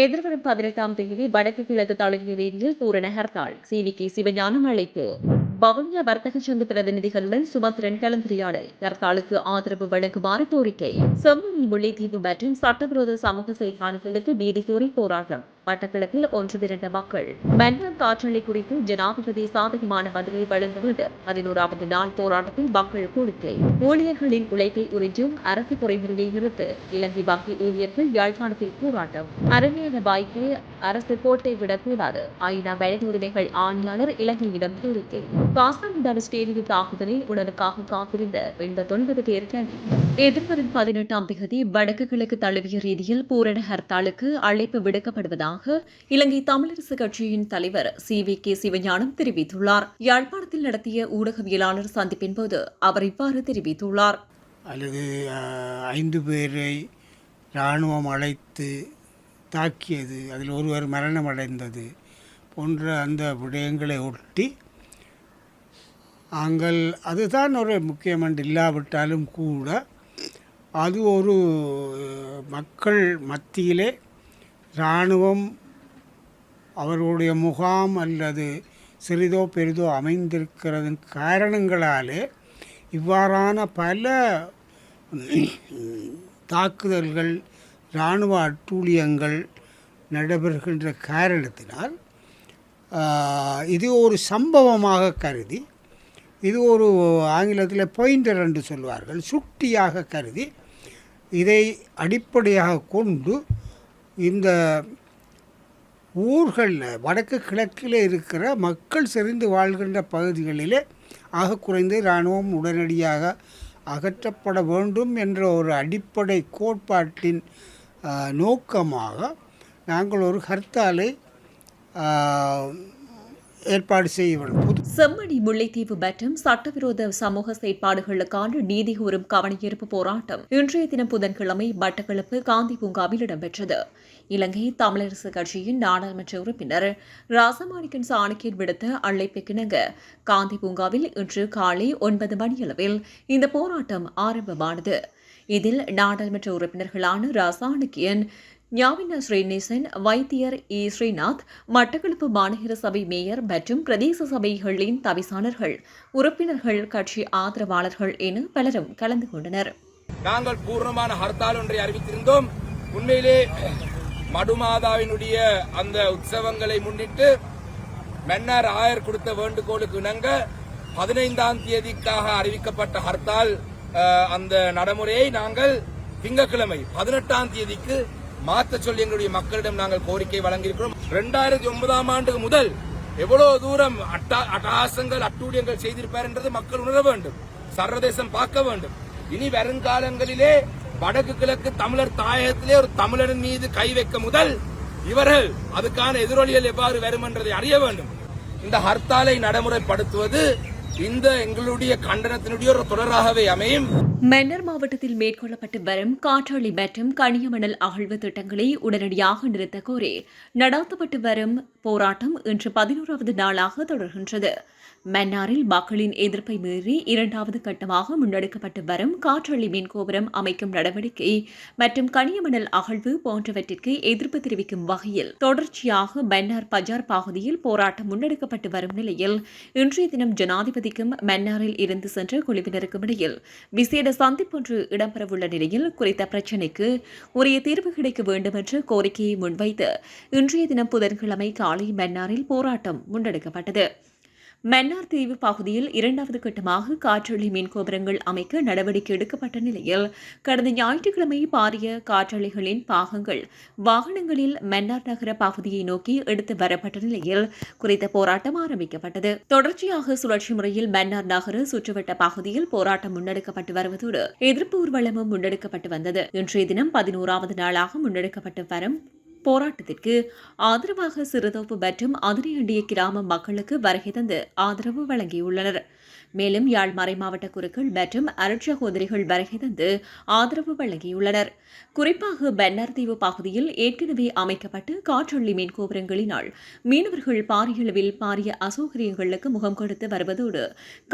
எதிர்வரும் பதினெட்டாம் தேதி வடக்கு கிழக்கு தலைமை ரீதியில் பூரண ஹர்த்தால் சிவிகே சிவஞானம் அழைப்பு. வவுனியா வர்த்தக சங்க பிரதிநிதிகளுடன் சுமந்திரன் கலந்துரையாடல். ஹர்த்தாலுக்கு ஆதரவு வழங்குமாறு கோரிக்கை. செம்மணி முல்லைத்தீவு மற்றும் சட்டவிரோத சமூக செயற்பாடுகளுக்கு நீதித்துறை போராட்டம். மட்டக்களப்பில் ஒன்று திரண்ட மக்கள். மன்னர் காற்றலை குறித்து ஜனாதிபதி சாதகமான பதிலை வழங்குவது பதினோராவது நாள் போராட்டத்தில் மக்கள் கோரிக்கை ஊழியர்களின் உழைப்பை உறிஞ்சும் அரசு துறைமுறையை நிறுத்து இலங்கை வங்கி ஊழியர்கள் யாழ்ப்பாணத்தில் போராட்டம். அரணியான பாய்க்கை அரசு கோட்டை விடக்கூடாது. ஐநா மனித உரிமைகள் ஆணையாளர் இலங்கையிடம் கோரிக்கை. காசான் ஸ்டேடியம் தாக்குதலில் உடனுக்காக காத்திருந்த எண்பத்தொன்பது பேர் கைது. எதிர்வரும் பதினெட்டாம் தேதி வடக்கு கிழக்கு தழுவிய ரீதியில் பூரண ஹர்த்தாலுக்கு அழைப்பு விடுக்கப்படுவதாக இலங்கை தமிழரசு கட்சியின் தலைவர் சி வி கே சிவஞானம் தெரிவித்துள்ளார். யாழ்ப்பாணத்தில் நடத்திய ஊடகவியலாளர் சந்திப்பின் போது அவர் இவ்வாறு தெரிவித்துள்ளார். அல்லது ஐந்து பேரை இராணுவம் அழைத்து தாக்கியது அதில் ஒருவர் மரணமடைந்தது போன்ற அந்த விடயங்களை ஒட்டி நாங்கள் அதுதான் ஒரு முக்கியமன்று இல்லாவிட்டாலும் கூட அது ஒரு மக்கள் மத்தியிலே இராணுவம் அவர்களுடைய முகாம் அல்லது சிறிதோ பெரிதோ அமைந்திருக்கிறது காரணங்களாலே இவ்வாறான பல தாக்குதல்கள் இராணுவ அட்டூழியங்கள் நடைபெறுகின்ற காரணத்தினால் இது ஒரு சம்பவமாக கருதி இது ஒரு ஆங்கிலத்தில் பாயிண்டர் என்று சொல்வார்கள் சுட்டியாக கருதி இதை அடிப்படையாக கொண்டு இந்த ஊர்களில் வடக்கு கிழக்கில் இருக்கிற மக்கள் செறிந்து வாழ்கின்ற பகுதிகளிலே ஆக குறைந்து இராணுவம் உடனடியாக அகற்றப்பட வேண்டும் என்ற ஒரு அடிப்படை கோட்பாட்டின் நோக்கமாக நாங்கள் ஒரு ஹர்த்தாலை ஏற்பாடு செய்ய வேண்டும். செம்மணி முல்லைத்தீவு மற்றும் சட்டவிரோத சமூக செயற்பாடுகளுக்கான நீதி கூறும் கவனஈர்ப்பு போராட்டம் இன்றைய தினம் புதன்கிழமை மட்டக்களப்பு காந்தி பூங்காவில் இடம்பெற்றது. இலங்கை தமிழரசு கட்சியின் நாடாளுமன்ற உறுப்பினர் ராசமாணிக்கன் சாணக்கியன் விடுத்த அழைப்புக்கிணங்க காந்தி பூங்காவில் இன்று காலை ஒன்பது மணியளவில் இந்த போராட்டம் ஆரம்பமானது. இதில் நாடாளுமன்ற உறுப்பினர்களான ராசாணிக்கியன் ஞாவின ஸ்ரீநேசன் வைத்தியர் இ. ஸ்ரீநாத் மட்டக்களப்பு மாநகர சபை மேயர் மற்றும் பிரதேச சபைகளின் தவிசாளர்கள் உறுப்பினர்கள் கட்சி ஆதரவாளர்கள் என பலரும் கலந்து கொண்டனர். நாங்கள் பூர்ணமான ஹர்த்தால் ஒன்றை அறிவித்திருந்தோம். உண்மையிலே மடுமாதாவினுடைய அந்த உற்சவங்களை முன்னிட்டு மன்னர் ஆயர் கொடுத்த வேண்டுகோளுக்கு இணங்க பதினைந்தாம் தேதிக்காக அறிவிக்கப்பட்ட ஹர்த்தால் அந்த நடைமுறையை நாங்கள் திங்கட்கிழமை பதினெட்டாம் தேதிக்கு மாற்ற சொல்லி எங்களுடைய மக்களிடம் நாங்கள் கோரிக்கை வழங்கியிருக்கிறோம். இரண்டாயிரத்தி ஒன்பதாம் ஆண்டு முதல் எவ்வளவு தூரம் அட்டா- அட்டகாசங்கள் அட்டூழியங்கள் செய்திருப்பார் என்றது மக்கள் உணர வேண்டும். சர்வதேசம் பார்க்க வேண்டும். இனி வருங்காலங்களிலே வடக்கு கிழக்கு தமிழர் தாயகத்திலே ஒரு தமிழரின் மீது கை வைக்க முதல் இவர்கள் அதுக்கான எதிரொலிகள் எவ்வாறு வரும் என்றதை அறிய வேண்டும். இந்த ஹர்த்தாலை நடைமுறைப்படுத்துவது இந்த எங்களுடைய கண்டனத்தினுடைய ஒரு தொடராகவே அமையும். மன்னர் மாவட்டத்தில் மேற்கொள்ளப்பட்டு வரும் காற்றாலை மற்றும் கனியமணல் அகழ்வு திட்டங்களை உடனடியாக நிறுத்த கோரி நடாத்தப்பட்டு வரும் போராட்டம் இன்று பதினோராவது நாளாக தொடர்கின்றது. மன்னாரில் மக்களின் எதிர்ப்பை மீறி இரண்டாவது கட்டமாக முன்னெடுக்கப்பட்டு வரும் காற்றள்ளி மீன் கோபுரம் அமைக்கும் நடவடிக்கை மற்றும் கனியமணல் அகழ்வு போன்றவற்றிற்கு எதிர்ப்பு தெரிவிக்கும் வகையில் தொடர்ச்சியாக மன்னார் பஜார் பகுதியில் போராட்டம் முன்னெடுக்கப்பட்டு வரும் நிலையில் இன்றைய தினம் ஜனாதிபதிக்கும் மன்னாரில் இருந்து சென்ற குழுவினருக்கும் இடையில் விசேட சந்திப்பொன்று இடம்பெறவுள்ள நிலையில் குறித்த பிரச்சினைக்கு உரிய தீர்வு கிடைக்க வேண்டும் என்ற கோரிக்கையை முன்வைத்து இன்றைய தினம் புதன்கிழமை காலை மன்னாரில் போராட்டம் முன்னெடுக்கப்பட்டது. மன்னார் தீவு பகுதியில் இரண்டாவது கட்டமாக காற்றலை மின் கோபுரங்கள் அமைக்க நடவடிக்கை எடுக்கப்பட்ட நிலையில் கடந்த ஞாயிற்றுக்கிழமை பாரிய காற்றலைகளின் பாகங்கள் வாகனங்களில் மன்னார் நகர பகுதியை நோக்கி எடுத்து வரப்பட்ட நிலையில் குறித்த போராட்டம் ஆரம்பிக்கப்பட்டது. தொடர்ச்சியாக சுழற்சி முறையில் மன்னார் நகர சுற்றுவட்ட பகுதியில் போராட்டம் முன்னெடுக்கப்பட்டு வருவதோடு எதிர்ப்பு ஊர்வலமும் முன்னெடுக்கப்பட்டு வந்தது. இன்றைய தினம் பதினோராவது நாளாக முன்னெடுக்கப்பட்டு வரும் போராட்டத்திற்கு ஆதரவாக சிறுதோப்பு மற்றும் அதனையண்டிய கிராம மக்களுக்கு வருகை தந்து ஆதரவு வழங்கியுள்ளனர். மேலும் யாழ் மறைமாவட்ட குருக்கள் மற்றும் அருட்சகோதரிகள் வருகை தந்து ஆதரவு வழங்கியுள்ளனர். குறிப்பாக பென்னார் தீவு பகுதியில் ஏற்கனவே அமைக்கப்பட்டு காற்றொள்ளி மீன் கோபுரங்களினால் மீனவர்கள் பாரியளவில் பாரிய அசௌகரியங்களுக்கு முகம் கொடுத்து வருவதோடு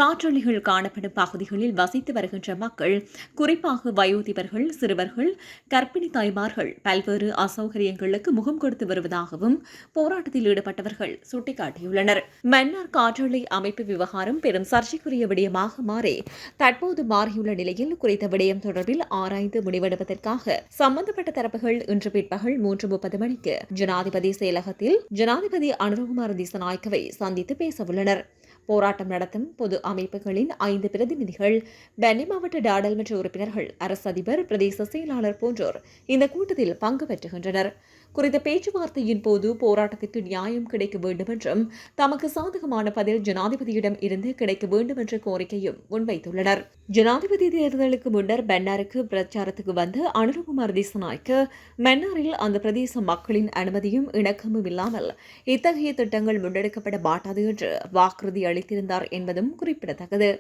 காற்றொள்ளிகள் காணப்படும் பகுதிகளில் வசித்து வருகின்ற மக்கள் குறிப்பாக வயோதிபர்கள் சிறுவர்கள் கர்ப்பிணி தாய்மார்கள் பல்வேறு அசௌகரியங்களுக்கு முகம் கொடுத்து வருவதாகவும் போராட்டத்தில் ஈடுபட்டவர்கள் சுட்டிக்காட்டியுள்ளனர். மன்னார் காற்றொள்ளி அமைப்பு விவகாரம் பெரும் சர்ச்சைக்கு சர்ச்சைக்குரிய விடயமாக மாறி தற்போது மாறியுள்ள நிலையில் குறித்த விடயம் தொடர்பில் ஆராய்ந்து முடிவெடுப்பதற்காக சம்பந்தப்பட்ட தரப்புகள் இன்று பிற்பகல் மூன்று முப்பது மணிக்கு ஜனாதிபதி செயலகத்தில் ஜனாதிபதி அனுரகுமார் திசநாயக்கவை சந்தித்து பேசவுள்ளனர். போராட்டம் நடத்தும் பொது அமைப்புகளின் ஐந்து பிரதிநிதிகள் பென்னி மாவட்ட நாடாளுமன்ற உறுப்பினர்கள் அரசு அதிபர் பிரதேச செயலாளர் போன்றோர் இந்த கூட்டத்தில் பங்கு பெற்றுகின்றனர். குறித்த பேச்சுவார்த்தையின் போது போராட்டத்திற்கு நியாயம் கிடைக்க வேண்டும் என்றும் தமக்கு சாதகமான பதில் ஜனாதிபதியிடம் இருந்து கிடைக்க வேண்டும் என்ற கோரிக்கையும் முன்வைத்துள்ளனர். ஜனாதிபதி தேர்தலுக்கு முன்னர் பென்னாருக்கு பிரச்சாரத்துக்கு வந்த அனுரகுமார் திசநாய்க்கு மன்னாரில் அந்த பிரதேச மக்களின் அனுமதியும் இணக்கமும் இல்லாமல் இத்தகைய திட்டங்கள் முன்னெடுக்கப்பட மாட்டாது என்று வாக்குறுதி அளித்திருந்தார் என்பதும் குறிப்பிடத்தக்கது.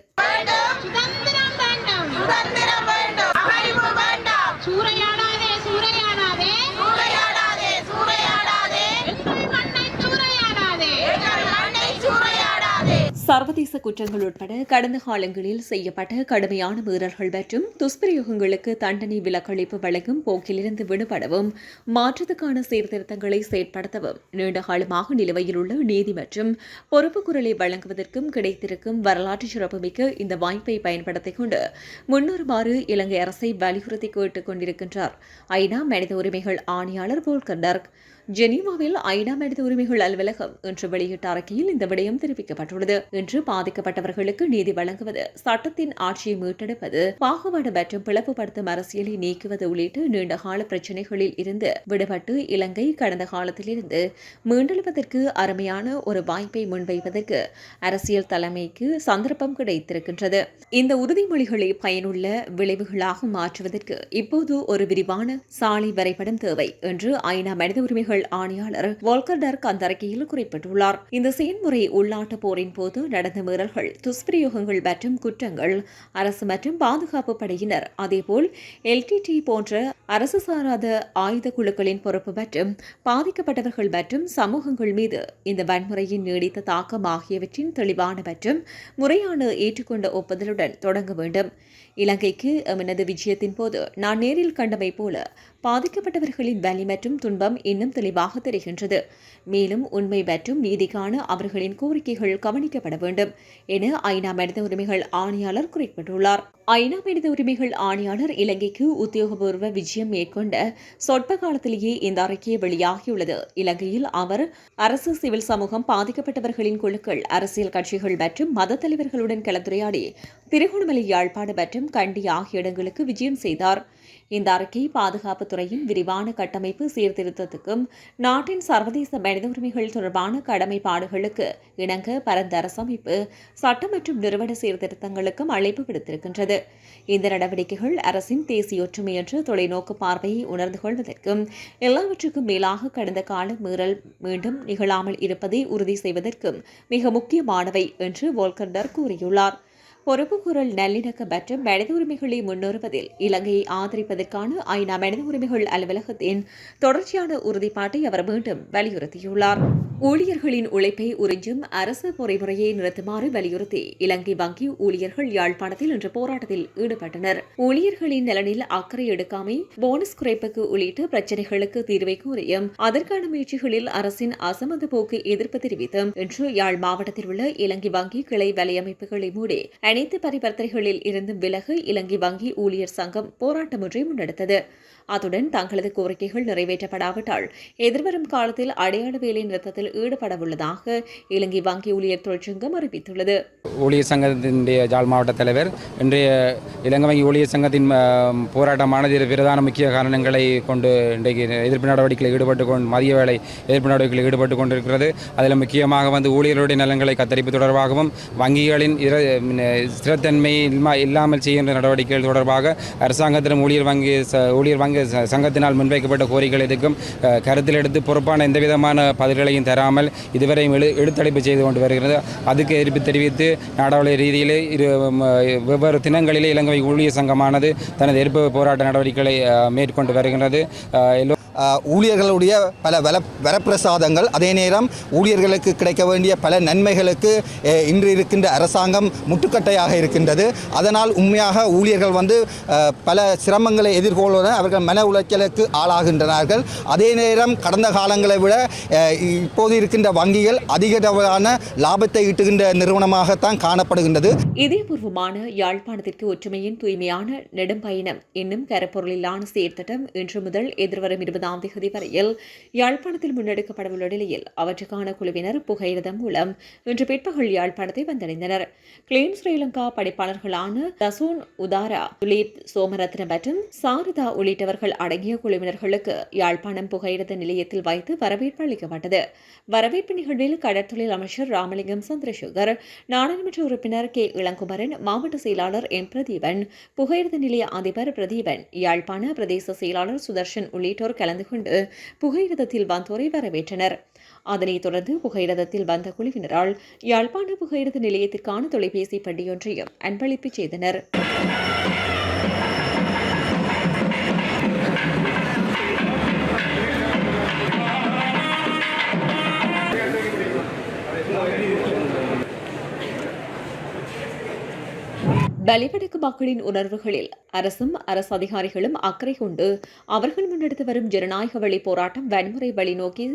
சூறையாடாதே சூறையாடாதே சூறையாடாதே எங்கள் மண்ணை சூறையாடாதே எங்கள் மண்ணை சூறையாடாதே சர்வதேச குற்றங்கள் உட்பட கடந்த காலங்களில் செய்யப்பட்ட கடுமையான மீறல்கள் மற்றும் துஷ்பிரயோகங்களுக்கு தண்டனை விலக்களிப்பு வழங்கும் போக்கிலிருந்து விடுபடவும் மாற்றத்துக்கான சீர்திருத்தங்களை செயற்படுத்தவும் நீண்ட காலமாக நிலுவையில் உள்ள நீதி மற்றும் பொறுப்பு குரலை வழங்குவதற்கும் கிடைத்திருக்கும் வரலாற்று சிறப்புமிக்க இந்த வாய்ப்பை பயன்படுத்திக் கொண்டு முன்னொருமாறு இலங்கை அரசை வலியுறுத்தி கேட்டுக் கொண்டிருக்கின்றார். ஐநா மனித உரிமைகள் ஆணையாளர் போல்கர் டர்க் ஜெனீவாவில் ஐநா மனித உரிமைகள் அலுவலகம் இன்று வெளியிட்ட அறிக்கையில் இந்த விடயம் தெரிவிக்கப்பட்டுள்ளது. என்று பாதிக்கப்பட்டவர்களுக்கு நீதி வழங்குவது சட்டத்தின் ஆட்சியை மீட்டெடுப்பது பாகுபாடு மற்றும் பிளவுபடுத்தும் அரசியலை நீக்குவது உள்ளிட்ட நீண்டகால பிரச்சினைகளில் இருந்து விடுபட்டு இலங்கை கடந்த காலத்திலிருந்து மீண்டெழுவதற்கு அருமையான ஒரு வாய்ப்பை முன்வைப்பதற்கு அரசியல் தலைமைக்கு சந்தர்ப்பம் கிடைத்திருக்கின்றது. இந்த உறுதிமொழிகளை பயனுள்ள விளைவுகளாக மாற்றுவதற்கு இப்போது ஒரு விரிவான சாலை வரைபடம் தேவை என்று ஐநா மனித உரிமைகள் ஆணையாளர் வால்கர் டர்க் அந்த அறிக்கையில் குறிப்பிட்டுள்ளார். இந்த செயல்முறை உள்நாட்டு போரின் போது நடந்த மீறல்கள் துஷ்பிரயோகங்கள் மற்றும் குற்றங்கள் அரசு மற்றும் பாதுகாப்பு படையினர். அதேபோல் எல்டிடி போன்ற அரசு சாராத ஆயுத குழுக்களின் பொறுப்பு மற்றும் பாதிக்கப்பட்டவர்கள் மற்றும் சமூகங்கள் மீது இந்த வன்முறையின் நீடித்த தாக்கம் ஆகியவற்றின் தெளிவான மற்றும் முறையான ஏற்றுக்கொண்ட ஒப்புதலுடன் தொடங்க வேண்டும். இலங்கைக்கு எமனது விஜயத்தின் போது நான் நேரில் கண்டமை போல பாதிக்கப்பட்டவர்களின் வலி மற்றும் துன்பம் இன்னும் தெளிவாக தெரிகின்றது. மேலும் உண்மை மற்றும் நீதிக்கான அவர்களின் கோரிக்கைகள் கவனிக்கப்பட வேண்டும் என ஐநா மனித உரிமைகள் ஆணையாளர் குறிப்பிட்டுள்ளார். ஐநா மனித உரிமைகள் ஆணையாளர் இலங்கைக்கு உத்தியோகபூர்வ விஜயம் மேற்கொண்ட சொற்ப காலத்திலேயே இந்த அறிக்கை வெளியாகியுள்ளது. இலங்கையில் அவர் அரசு சிவில் சமூகம் பாதிக்கப்பட்டவர்களின் குழுக்கள் அரசியல் கட்சிகள் மற்றும் மத தலைவர்களுடன் கலந்துரையாடி திருகோணமலை யாழ்ப்பாடு மற்றும் கண்டி ஆகிய இடங்களுக்கு விஜயம் செய்தார். இந்த அறிக்கை பாதுகாப்பு துறையின் விரிவான கட்டமைப்பு சீர்திருத்தத்துக்கும் நாட்டின் சர்வதேச மனித உரிமைகள் தொடர்பான கடமைப்பாடுகளுக்கு இணங்க பரந்த அரசமைப்பு சட்டம் மற்றும் நிறுவன சீர்திருத்தங்களுக்கும் அழைப்பு விடுத்திருக்கின்றது. இந்த நடவடிக்கைகள் அரசின் தேசிய ஒற்றுமை என்ற தொலைநோக்கு பார்வையை உணர்ந்து கொள்வதற்கும் எல்லாவற்றுக்கும் மேலாக கடந்த கால மீறல் மீண்டும் நிகழாமல் இருப்பதை உறுதி செய்வதற்கும் மிக முக்கியமானவை என்று வோல்கண்டர் கூறியுள்ளார். பொறுப்புக்கூறல் நல்லிணக்கம் மற்றும் மனித உரிமைகளை முன்னுறுவதில் இலங்கையை ஆதரிப்பதற்கான ஐநா மனித உரிமைகள் அலுவலகத்தின் தொடர்ச்சியான உறுதிப்பாட்டை அவர் மீண்டும் வலியுறுத்தியுள்ளார். ஊழியர்களின் உழைப்பை உறிஞ்சும் அரசு பொறிமுறையை நிறுத்துமாறு வலியுறுத்தி இலங்கை வங்கி ஊழியர்கள் யாழ்ப்பாணத்தில் இன்று போராட்டத்தில் ஈடுபட்டனர். ஊழியர்களின் நலனில் அக்கறை எடுக்காமை போனஸ் குறைப்புக்கு உள்ளிட்ட பிரச்சினைகளுக்கு தீர்வை கூறியும் அதற்கான முயற்சிகளில் அரசின் அசமத போக்கு எதிர்ப்பு தெரிவித்தும் இன்று யாழ் மாவட்டத்தில் உள்ள இலங்கை வங்கி கிளை வலையமைப்புகளை மூடி அனைத்து பரிவர்த்தனைகளில் இருந்தும் விலக இலங்கை வங்கி ஊழியர் சங்கம் போராட்டம் ஒன்றை முன்னெடுத்தது. அத்துடன் தங்களது கோரிக்கைகள் நிறைவேற்றப்படாவிட்டால் எதிர்வரும் காலத்தில் அடையாள வேலை நிறுத்தத்தில் ஈடுபடவுள்ளதாக இலங்கை வங்கி ஊழியர் தொழிற்சங்கம் அறிவித்துள்ளது. ஊழியர் சங்கத்தினுடைய ஜாழ் மாவட்ட தலைவர் இன்றைய இலங்கை வங்கி ஊழியர் சங்கத்தின் போராட்டமானது பிரதான முக்கிய காரணங்களை கொண்டு இன்றைக்கு எதிர்ப்பு நடவடிக்கையில் ஈடுபட்டு கொண்டு மதிய வேலை எதிர்ப்பு நடவடிக்கையில் ஈடுபட்டு கொண்டிருக்கிறது. அதில் முக்கியமாக வந்து ஊழியர்களுடைய நலன்களை கத்தரிப்பு தொடர்பாகவும் வங்கிகளின் ஸ்திரத்தன்மை இல்லாமல் செய்கின்ற நடவடிக்கைகள் தொடர்பாக அரசாங்கத்திடம் ஊழியர் வங்கி ச- ஊழியர் வங்கி சங்கத்தினால் முன்வைக்கப்பட்ட கோரிக்கைகள் எதுக்கும்? கருத்தில் எடுத்து பொறுப்பான எந்த விதமான பதில்களையும் தராமல் இதுவரையும் எழு எழுத்தடைப்பு செய்து கொண்டு வருகிறது. அதுக்கு எதிர்ப்பு தெரிவித்து நாடாளுமன்ற ரீதியிலே இரு வெவ்வேறு தினங்களிலே இலங்கை ஊழியர் சங்கமானது தனது எதிர்ப்பு போராட்ட நடவடிக்கைகளை மேற்கொண்டு வருகிறது ஊழியர்களுடைய பல வல வரப்பிரசாதங்கள் அதே நேரம் ஊழியர்களுக்கு கிடைக்க வேண்டிய பல நன்மைகளுக்கு இன்று இருக்கின்ற அரசாங்கம் முட்டுக்கட்டையாக இருக்கின்றது. அதனால் உண்மையாக ஊழியர்கள் வந்து பல சிரமங்களை எதிர்கொள்வதுடன் அவர்கள் மன உளைச்சலுக்கு ஆளாகின்றனார்கள். அதே நேரம் கடந்த காலங்களை விட இப்போது இருக்கின்ற வங்கிகள் அதிக லாபத்தை ஈட்டுகின்ற நிறுவனமாகத்தான் காணப்படுகின்றது. இதயபூர்வமான யாழ்ப்பாணத்திற்கு ஒற்றுமையின் தூய்மையான நெடும்பயணம் என்னும் கரப்பொருளிலான செயற்திட்டம் இன்று முதல் எதிர்வரும் இருபது இருபதாம் தேதி வரையில் யாழ்ப்பாணத்தில் முன்னெடுக்கப்படவுள்ள நிலையில் அவற்றுக்கான குழுவினர் புகையிரதம் மூலம் இன்று பிற்பகல் யாழ்ப்பாணத்தை வந்தடைந்தனர். கிளீன் ஸ்ரீலங்கா படைப்பாளர்களான தசூன் உதாரா துலீப் சோமரத்ன மற்றும் சாரதா உள்ளிட்டவர்கள் அடங்கிய குழுவினர்களுக்கு யாழ்ப்பாணம் புகையிரத நிலையத்தில் வைத்து வரவேற்பு அளிக்கப்பட்டது. வரவேற்பு நிகழ்வில் கடற்தொழில் அமைச்சர் ராமலிங்கம் சந்திரசேகர் நாடாளுமன்ற உறுப்பினர் கே. இளங்குமரன் மாவட்ட செயலாளர் எம். பிரதீபன் புகையிரத நிலைய அதிபர் பிரதீபன் யாழ்ப்பாண பிரதேச செயலாளர் சுதர்ஷன் உள்ளிட்டோர் கலந்து கலந்து கொண்டு புகையிரதத்தில் வந்தோரை வரவேற்றனர். அதனைத் தொடர்ந்து புகையிரதத்தில் வந்த குழுவினரால் யாழ்ப்பாண புகையிரத நிலையத்திற்கான தொலைபேசி பண்டியொன்றையும் அன்பளிப்பு செய்தனர். பலிபடுக்கு மக்களின் உணர்வுகளில் அரசும் அரசு அதிகாரிகளும் அக்கறை கொண்டு அவர்கள் முன்னெடுத்து வரும் ஜனநாயக வழி போராட்டம் வன்முறை வழி நோக்கி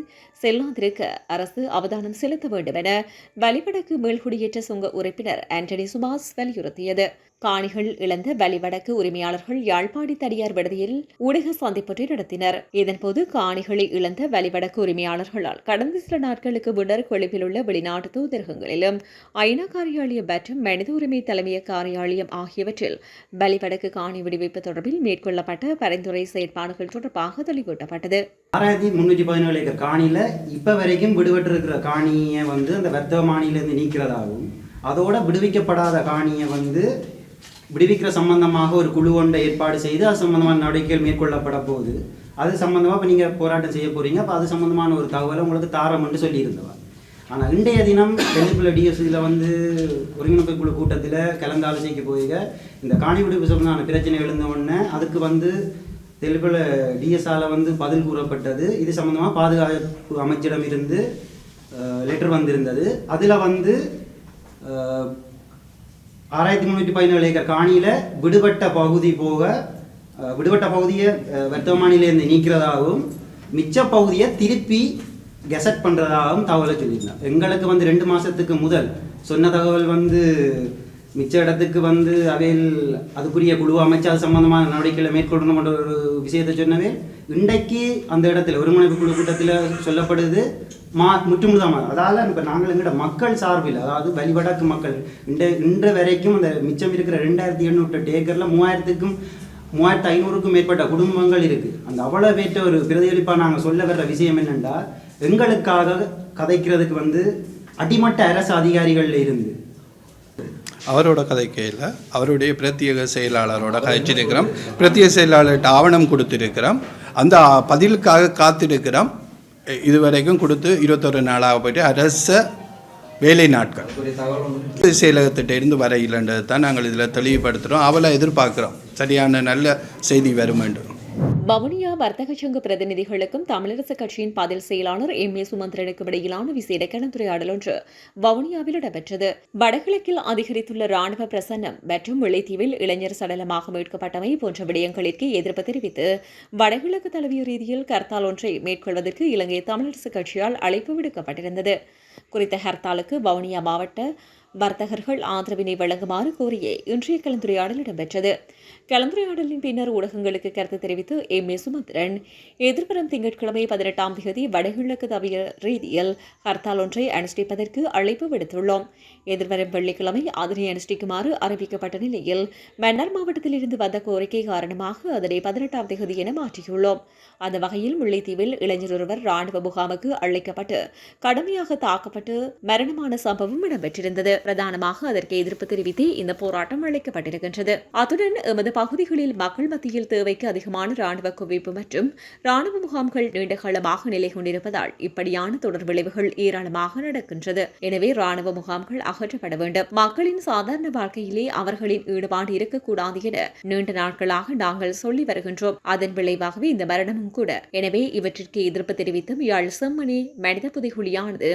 செல்லாதிருக்க அரசு அவதானம் செலுத்த வேண்டும் என வலிவடக்கு மேல்குடியேற்ற சுங்க உறுப்பினர் ஆண்டனி சுபாஷ் வலியுறுத்தியது. காணிகள் இழந்த வலிவடக்கு உரிமையாளர்கள் யாழ்ப்பாடி தடியார் விடுதியில் ஊடக சந்திப்பொன்றை நடத்தினர். இதன்போது காணிகளை இழந்த வலிவடக்கு உரிமையாளர்களால் கடந்த சில நாட்களுக்கு முன்னர் கொழும்பில் உள்ள வெளிநாட்டு தூதரகங்களிலும் ஐநா காரியாலயம் மற்றும் மனித உரிமை தலைமைய காரியாலயம் ஆகியவற்றில் வலிவடக்கு காணி விடுவிப்பு தொடர்பில் மேற்கொள்ளப்பட்ட பரிந்துரை செயற்பாடுகள் தொடர்பாக தெளிவூட்டப்பட்டது. ஆறாயிரத்தி முன்னூற்றி பதினேழு ஏக்கர் காணியில் இப்போ வரைக்கும் விடுபட்டிருக்கிற காணியை வந்து அந்த வர்த்தக மாநிலேருந்து நீக்கிறதாகவும் அதோட விடுவிக்கப்படாத காணியை வந்து விடுவிக்கிற சம்பந்தமாக ஒரு குழு ஒன்றை ஏற்பாடு செய்து அது சம்பந்தமான நடவடிக்கைகள் மேற்கொள்ளப்பட போகுது. அது சம்பந்தமாக இப்போ நீங்கள் போராட்டம் செய்ய போகிறீங்க அப்போ அது சம்பந்தமான ஒரு தகவலை உங்களுக்கு தாரம்னு சொல்லியிருந்தவா ஆனால் இன்றைய தினம் தெலுங்குல டிஎஸ்சியில் வந்து ஒருங்கிணைப்பு குழு கூட்டத்தில் கலந்து ஆலோசிக்க இந்த காணி சம்பந்தமான பிரச்சனை எழுந்த உடனே அதுக்கு வந்து தெலுங்குல டிஎஸ்ஆல வந்து பதில் கூறப்பட்டது. இது சம்பந்தமாக பாதுகாப்பு அமைச்சிடம் இருந்து லெட்டர் வந்திருந்தது. அதில் வந்து ஆறாயிரத்தி முந்நூற்றி பதினேழு ஏக்கர் காணியில் விடுபட்ட பகுதி போக விடுபட்ட பகுதியை அஹ், நீக்கிறதாகவும் மிச்ச பகுதியை திருப்பி கெசட் பண்ணுறதாகவும் தகவலை சொல்லியிருந்தார். எங்களுக்கு வந்து ரெண்டு மாதத்துக்கு முதல் சொன்ன தகவல் வந்து மிச்ச இடத்துக்கு வந்து அவையில் அதுக்குரிய குழு அமைச்சு அது சம்பந்தமான நடவடிக்கைகளை மேற்கொள்ளணும் என்ற ஒரு விஷயத்தை சொன்னவே இன்றைக்கு அந்த இடத்துல ஒருங்கிணைப்பு குழு கூட்டத்தில் சொல்லப்படுது மா முற்றுமுதமாக அதால் இப்போ நாங்கள் எங்களோட மக்கள் சார்பில் அதாவது வழிவடக்கு மக்கள் இன்றை இன்று வரைக்கும் அந்த மிச்சம் இருக்கிற ரெண்டாயிரத்தி எண்ணூற்று ஏக்கரில் மூவாயிரத்துக்கும் மூவாயிரத்து ஐநூறுக்கும் மேற்பட்ட குடும்பங்கள் இருக்குது அந்த அவ்வளோ பேற்ற ஒரு பிரதிபலிப்பாக நாங்கள் சொல்ல வர்ற விஷயம் என்னென்னா எங்களுக்காக கதைக்கிறதுக்கு வந்து அடிமட்ட அரசு அதிகாரிகள் இருந்து. அவரோட கதைக்கையில் அவருடைய பிரத்யேக செயலாளரோட கதைச்சிருக்கிறோம். பிரத்யேக செயலாளர்கிட்ட ஆவணம் கொடுத்துருக்கிறோம். அந்த பதிலுக்காக காத்திருக்கிறோம். இதுவரைக்கும் கொடுத்து இருபத்தொரு நாளாக போயிட்டு அரசை வேலை நாட்கள். செயலகத்திட்ட இருந்து வர இல்லைன்றதை தான் நாங்கள் இதில் தெளிவுபடுத்துகிறோம் அவளை எதிர்பார்க்குறோம். சரியான நல்ல செய்தி வரும் என்று. வவுனியா வர்த்தக சங்க பிரதிநிதிகளுக்கும் தமிழரசு கட்சியின் பதில் செயலாளர் எம். ஏ. சுமந்திரனுக்கும் இடையிலான விசேட கலந்துரையாடல் ஒன்று வவுனியாவில் இடம்பெற்றது. வடகிழக்கில் அதிகரித்துள்ள ராணுவ பிரசன்னம் மற்றும் விளைத்தீவில் இளைஞர் சடலமாக மீட்கப்பட்டமை போன்ற விடயங்களிற்கு எதிர்ப்பு தெரிவித்து வடகிழக்கு தழுவிய ரீதியில் கர்த்தால் ஒன்றை மேற்கொள்வதற்கு இலங்கை தமிழரசு கட்சியால் அழைப்பு விடுக்கப்பட்டிருந்தது. குறித்த ஹர்த்தாலுக்கு வவுனியா மாவட்ட வர்த்தகர்கள் ஆதரவினை வழங்குமாறு கோரியே இன்றைய கலந்துரையாடல் இடம்பெற்றது. கலந்துரையாடலின் பின்னர் ஊடகங்களுக்கு கருத்து தெரிவித்து எம். ஏ. சுமந்திரன் எதிர்வரும் திங்கட்கிழமை பதினெட்டாம் தேதி வடகிழக்கு தவிர ரீதியில் ஹர்த்தால் ஒன்றை அனுஷ்டிப்பதற்கு அழைப்பு விடுத்துள்ளோம். எதிர்வரும் வெள்ளிக்கிழமை அதனை அனுஷ்டிக்குமாறு அறிவிக்கப்பட்ட நிலையில் மன்னார் மாவட்டத்தில் இருந்து வந்த கோரிக்கை காரணமாக அதனை பதினெட்டாம் தேதி என மாற்றியுள்ளோம். அந்த வகையில் முல்லைத்தீவில் இளைஞர் ஒருவர் ராணுவ முகாமுக்கு அழைக்கப்பட்டு கடுமையாக தாக்கப்பட்டு மரணமான சம்பவம் இடம்பெற்றிருந்தது. பிரதானமாக அதற்கு எதிர்ப்பு தெரிவித்து இந்த போராட்டம் அளிக்கப்பட்டிருக்கின்றது அத்துடன் எமது பகுதிகளில் மக்கள் மத்தியில் தேவைக்கு அதிகமான ராணுவ குவிப்பு மற்றும் ராணுவ முகாம்கள் நீண்ட காலமாக நிலை கொண்டிருப்பதால் இப்படியான தொடர் விளைவுகள் ஏராளமாக நடக்கின்றது. எனவே ராணுவ முகாம்கள் அகற்றப்பட வேண்டும். மக்களின் சாதாரண வாழ்க்கையிலே அவர்களின் ஈடுபாடு இருக்கக்கூடாது என நீண்ட நாட்களாக நாங்கள் சொல்லி வருகின்றோம். அதன் விளைவாகவே இந்த மரணமும் கூட. எனவே இவற்றிற்கு எதிர்ப்பு தெரிவித்தும் யாழ் செம்மணி மனித புதைகுழியானது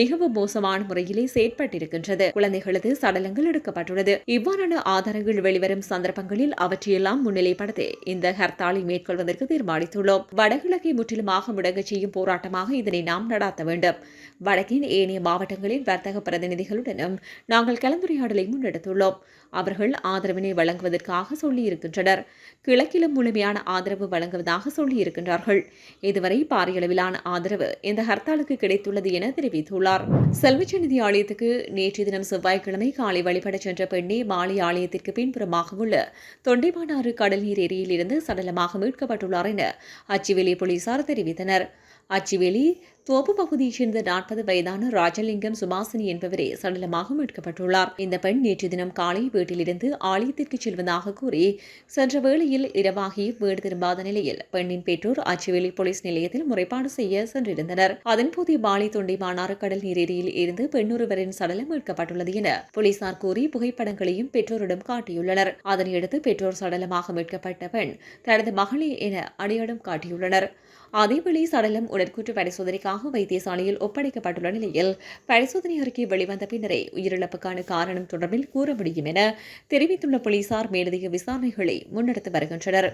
மிகவும் மோசமான முறையிலே செயற்பட்டிருக்கின்றது. குழந்தைகளது சடலங்கள் எடுக்கப்பட்டுள்ளது. இவ்வாறான ஆதாரங்கள் வெளிவரும் சந்தர்ப்பங்களில் அவற்றையெல்லாம் முன்னிலைப்படுத்தி இந்த ஹர்த்தாலை மேற்கொள்வதற்கு தீர்மானித்துள்ளோம். வடகிழக்கை முற்றிலுமாக முடங்கச் செய்யும் போராட்டமாக இதனை நாம் நடாத்த வேண்டும். வடக்கின் ஏனைய மாவட்டங்களின் வர்த்தக பிரதிநிதிகளுடனும் நாங்கள் கலந்துரையாடலை முன்னெடுத்துள்ளோம். அவர்கள் ஆதரவினை வழங்குவதற்காக சொல்லியிருக்கின்றனர். கிழக்கிலும் முழுமையான ஆதரவு வழங்குவதாக சொல்லியிருக்கின்றார்கள். இதுவரை பாரிய அளவிலான ஆதரவு இந்த ஹர்த்தாலுக்கு கிடைத்துள்ளது என தெரிவித்துள்ளார். செல்வச்சநிதி ஆலயத்துக்கு நேற்று தினம் செவ்வாய்க்கிழமை காலை வழிபடச் சென்ற பெண்ணே மாலை ஆலயத்திற்கு பின்புறமாக உள்ள தொண்டைமானாறு கடல் நீர் ஏரியில் இருந்து சடலமாக மீட்கப்பட்டுள்ளார் என அச்சிவேலி போலீசார் தெரிவித்தனர். அச்சுவேலி தோப்பு பகுதியைச் சேர்ந்த நாற்பது வயதான ராஜலிங்கம் சுபாசினி என்பவரே சடலமாக மீட்கப்பட்டுள்ளார். இந்த பெண் நேற்று தினம் காலை வீட்டிலிருந்து ஆலயத்திற்கு செல்வதாக கூறி சென்ற வேளையில் இரவாகி வீடு திரும்பாத நிலையில் பெண்ணின் பெற்றோர் அச்சுவேலி போலீஸ் நிலையத்தில் முறைப்பாடு செய்ய சென்றிருந்தனர். அதன்போது பாலி தொண்டைமானாறு கடல் நீரேரியில் இருந்து பெண்ணொருவரின் சடலம் மீட்கப்பட்டுள்ளது என போலீசார் கூறி புகைப்படங்களையும் பெற்றோரிடம் காட்டியுள்ளனர். அதனையடுத்து பெற்றோர் சடலமாக மீட்கப்பட்ட பெண் தனது மகளே என அடையாளம் காட்டியுள்ளனர். அதேவேளை சடலம் உடற்கூற்று பரிசோதனைக்காக வைத்தியசாலையில் ஒப்படைக்கப்பட்டுள்ள நிலையில் பரிசோதனை அறிக்கை வெளிவந்த பின்னரே உயிரிழப்புக்கான காரணம் தொடர்பில் கூற முடியும் என தெரிவித்துள்ள போலீசார் மேலதிக விசாரணைகளை முன்னெடுத்து வருகின்றனர்.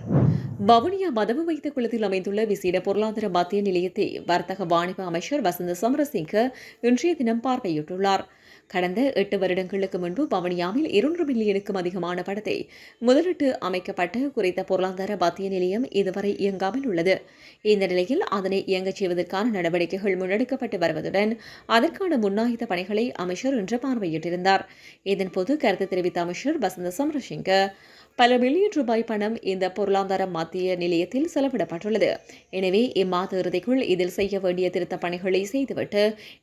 வவுனியா மதவு வைத்த குளத்தில் அமைந்துள்ள விசேட பொருளாதார மத்திய நிலையத்தை வர்த்தக வாணிப அமைச்சர் வசந்த சமரசிங்க இன்றைய தினம் பார்வையிட்டுள்ளார். கடந்த எட்டு வருடங்களுக்கு முன்பு பவனியாவில் இருநூறு மில்லியனுக்கும் அதிகமான படத்தை முதலிட்டு அமைக்கப்பட்ட குறித்த பொருளாதார மத்திய நிலையம் இதுவரை இயங்காமல் உள்ளது. இந்த நிலையில் அதனை இயங்கச் செய்வதற்கான நடவடிக்கைகள் முன்னெடுக்கப்பட்டு வருவதுடன் அதற்கான முன்னாயுத பணிகளை அமைச்சர் இன்று பார்வையிட்டிருந்தார். இதன்போது கருத்து தெரிவித்த அமைச்சர் வசந்த சமரசிங்க பல மில்லியன் ரூபாய் பணம் இந்த பொருளாதார மத்திய நிலையத்தில் செலவிடப்பட்டுள்ளது. எனவே இம்மாத இறுதிக்குள் இதில் செய்ய வேண்டிய திருத்தப் பணிகளை செய்துவிட்டு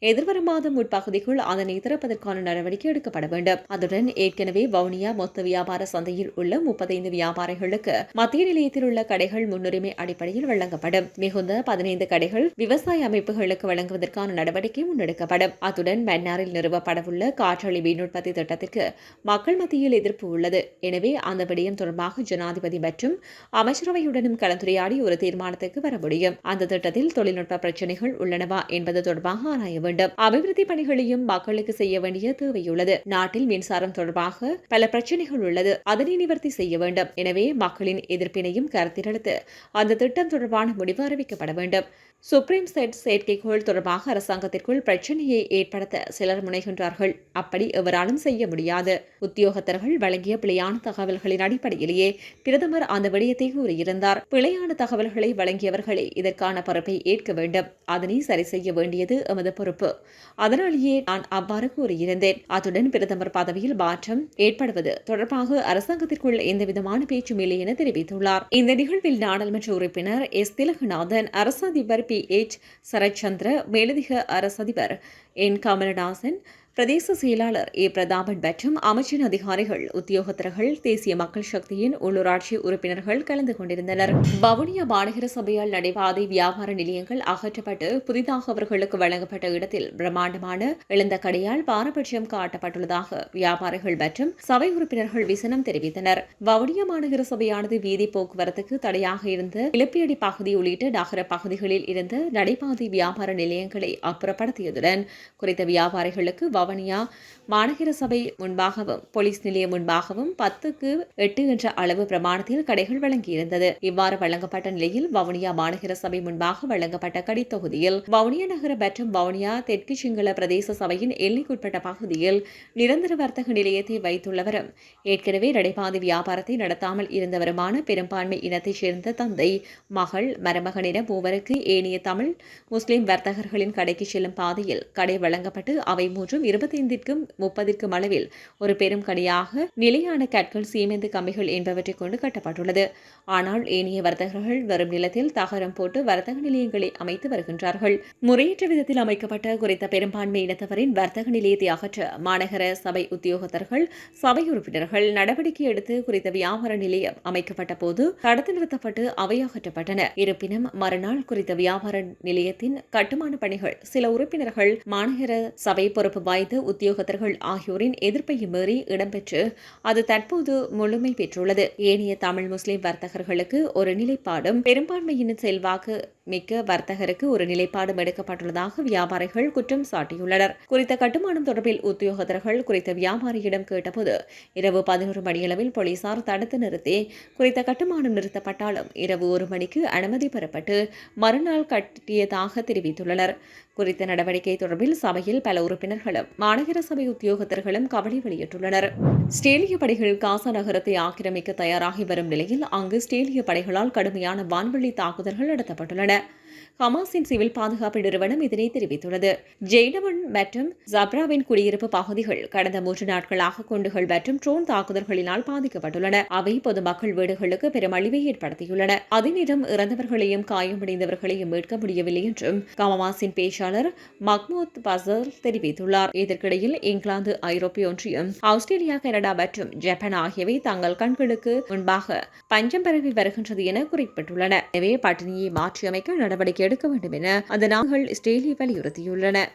எதிர்வரும் மாதம் உட்பகுதிக்குள் அதனை திறப்பதற்கான நடவடிக்கை எடுக்கப்பட வேண்டும். அதுடன் ஏற்கனவே வவுனியா மொத்த வியாபார சந்தையில் உள்ள முப்பத்தைந்து வியாபாரிகளுக்கு மத்திய நிலையத்தில் உள்ள கடைகள் முன்னுரிமை அடிப்படையில் வழங்கப்படும். மிகுந்த பதினைந்து கடைகள் விவசாய அமைப்புகளுக்கு வழங்குவதற்கான நடவடிக்கை முன்னெடுக்கப்படும். அத்துடன் மன்னாரில் நிறுவப்படவுள்ள காற்றளி மின் உற்பத்தி திட்டத்திற்கு மக்கள் மத்தியில் எதிர்ப்பு உள்ளது. எனவே அந்த விடயம் தொடர்பாக ஜனாதிபதி மற்றும் அமைச்சரவையுடனும் கலந்துரையாடி ஒரு தீர்மானத்துக்கு வர முடியும். அந்த திட்டத்தில் தொழில்நுட்ப பிரச்சனைகள் உள்ளனவா என்பது தொடர்பாக ஆராய வேண்டும். அபிவிருத்தி பணிகளையும் மக்களுக்கு செய்ய வேண்டிய தேவையுள்ளது. நாட்டில் மின்சாரம் தொடர்பாக பல பிரச்சனைகள் உள்ளது. அதனை நிவர்த்தி செய்ய வேண்டும். எனவே மக்களின் எதிர்ப்பினையும் கருத்திலெடுத்து அந்த திட்டம் தொடர்பான முடிவு அறிவிக்கப்பட வேண்டும். சுப்ரீம் செட் செயற்கைக்கோள் தொடர்பாக அரசாங்கத்திற்குள் பிரச்சனையை ஏற்படுத்த சிலர் முனைகின்றார்கள். அப்படி எவராலும் செய்ய முடியாது. உத்தியோகத்தர்கள் வழங்கிய பிழையான தகவல்களின் அடிப்படையிலேயே பிரதமர் அந்த விடயத்தை கூறியிருந்தார். பிழையான தகவல்களை வழங்கியவர்களே இதற்கான பொறுப்பை ஏற்க வேண்டும். அதனை சரி செய்ய வேண்டியது எமது பொறுப்பு. அதனாலேயே நான் அவ்வாறு கூறியிருந்தேன். அத்துடன் பிரதமர் பதவியில் மாற்றம் ஏற்படுவது தொடர்பாக அரசாங்கத்திற்குள் எந்தவிதமான பேச்சும் இல்லை என தெரிவித்துள்ளார். இந்த நிகழ்வில் நாடாளுமன்ற உறுப்பினர் எஸ். திலகநாதன் அரசதிபர் பி. எச். சரத்சந்திர மேலதிக அரசதிபர் என். கமலநாசன் பிரதேச செயலாளர் ஏ. பிரதாபன் மற்றும் அமைச்சின் அதிகாரிகள் உத்தியோகத்தர்கள் தேசிய மக்கள் சக்தியின் உள்ளூராட்சி உறுப்பினர்கள் கலந்து கொண்டிருந்தனர். வவுனியா மாநகர சபையால் நடைபாதை வியாபார நிலையங்கள் அகற்றப்பட்டு புதிதாக அவர்களுக்கு வழங்கப்பட்ட இடத்தில் பிரம்மாண்டமான இழந்த கடையால் பாரபட்சம் காட்டப்பட்டுள்ளதாக வியாபாரிகள் மற்றும் சபை உறுப்பினர்கள் விசனம் தெரிவித்தனர். வவுனியா மாநகர சபையானது வீதி போக்குவரத்துக்கு தடையாக இருந்த இலப்பியடி பகுதி உள்ளிட்ட நகர பகுதிகளில் இருந்த நடைபாதை வியாபார நிலையங்களை அப்புறப்படுத்தியதுடன் குறித்த வியாபாரிகளுக்கு வவுனியா மாநகர சபை முன்பாகவும் போலீஸ் நிலையம் முன்பாகவும் பத்துக்கு எட்டு என்ற அளவு பிரமாணத்தில் கடைகள் வழங்கியிருந்தது. இவ்வாறு வழங்கப்பட்ட நிலையில் வவுனியா மாநகர சபை முன்பாக வழங்கப்பட்ட கடை தொகுதியில் வவுனியா நகர மற்றும் வவுனியா தெற்கு சிங்கள பிரதேச சபையின் எல்லைக்குட்பட்ட பகுதியில் நிரந்தர வர்த்தக நிலையத்தை வைத்துள்ளவரும் ஏற்கனவே நடைபாதை வியாபாரத்தை நடத்தாமல் இருந்தவருமான பெரும்பான்மை இனத்தைச் சேர்ந்த தந்தை மகள் மருமகன் என மூவருக்கு ஏனைய தமிழ் முஸ்லிம் வர்த்தகர்களின் கடைக்கு செல்லும் பாதையில் கடை வழங்கப்பட்டு அவை மூன்றும் இருபத்தைந்திற்கும் முப்பதிற்கும் அளவில் ஒரு பெரும் கடியாக நிலையான கற்கள் சீமெந்து கம்பிகள் என்பவற்றை கொண்டு கட்டப்பட்டுள்ளது. ஆனால் ஏனைய வர்த்தகர்கள் வரும் நிலத்தில் தகரம் போட்டு வர்த்தக நிலையங்களை அமைத்து வருகின்றார்கள். முறையற்ற விதத்தில் அமைக்கப்பட்ட குறித்த பெரும்பான்மை இனத்தவரின் வர்த்தக நிலையத்தை அகற்ற மாநகர சபை உத்தியோகத்தர்கள் சபை உறுப்பினர்கள் நடவடிக்கை எடுத்து குறித்த வியாபார நிலையம் அமைக்கப்பட்ட போது தடுத்து நிறுத்தப்பட்டு அவை அகற்றப்பட்டன. இருப்பினும் மறுநாள் குறித்த வியாபார நிலையத்தின் கட்டுமான பணிகள் சில உறுப்பினர்கள் மாநகர சபை பொறுப்பு வாய் வாய்ந்த உத்தியோகத்தர்கள் ஆகியோரின் எதிர்ப்பையும் மீறி இடம்பெற்று அது தற்போது முழுமை பெற்றுள்ளது. ஏனைய தமிழ் முஸ்லிம் வர்த்தகர்களுக்கு ஒரு நிலைப்பாடும் பெரும்பான்மையின் செல்வாக்கு மிக்க வர்த்தகருக்கு ஒரு நிலைப்பாடும் எடுக்கப்பட்டுள்ளதாக வியாபாரிகள் குற்றம் சாட்டியுள்ளனர். குறித்த கட்டுமானம் தொடர்பில் உத்தியோகத்தர்கள் குறித்த வியாபாரியிடம் கேட்டபோது இரவு பதினோரு மணியளவில் போலீசார் தடுத்து நிறுத்தி குறித்த கட்டுமானம் நிறுத்தப்பட்டாலும் இரவு ஒரு மணிக்கு அனுமதி பெறப்பட்டு மறுநாள் கட்டியதாக தெரிவித்துள்ளனர். குறித்த நடவடிக்கை தொடர்பில் சபையில் பல உறுப்பினர்களும் மாநகர சபை உத்தியோகத்தர்களும் கவலை வெளியிட்டுள்ளனர். ஸ்டேலிய படைகள் காசா நகரத்தை ஆக்கிரமிக்க தயாராகி வரும் நிலையில் அங்கு ஸ்டேலிய படைகளால் கடுமையான வான்வெளி தாக்குதல்கள் நடத்தப்பட்டுள்ளன. ஹமாஸின் சிவில் பாதுகாப்பு நிறுவனம் இதனை தெரிவித்துள்ளது. ஜெய்டவன் மற்றும் ஜப்ராவின் குடியிருப்பு பகுதிகள் கடந்த மூன்று நாட்களாக குண்டுகள் மற்றும் ட்ரோன் தாக்குதல்களினால் பாதிக்கப்பட்டுள்ளன. அவை பொதுமக்கள் வீடுகளுக்கு பெரும் அழிவை ஏற்படுத்தியுள்ளன. அதே நேரம் இறந்தவர்களையும் காயமடைந்தவர்களையும் மீட்க முடியவில்லை என்றும் ஹமாஸின் பேச்சாளர் மக்மூத் பசல் தெரிவித்துள்ளார். இதற்கிடையில் இங்கிலாந்து ஐரோப்பிய ஒன்றியம் ஆஸ்திரேலியா கனடா மற்றும் ஜப்பான் ஆகியவை தங்கள் கண்களுக்கு முன்பாக பஞ்சம் பரவி வருகின்றது என குறிப்பிட்டுள்ளன. எனவே பட்டினியை மாற்றியமைக்க நடவடிக்கை எடுக்க வேண்டும் என அந்த நாடுகள் இஸ்ரேலிய வலியுறுத்தியுள்ளன.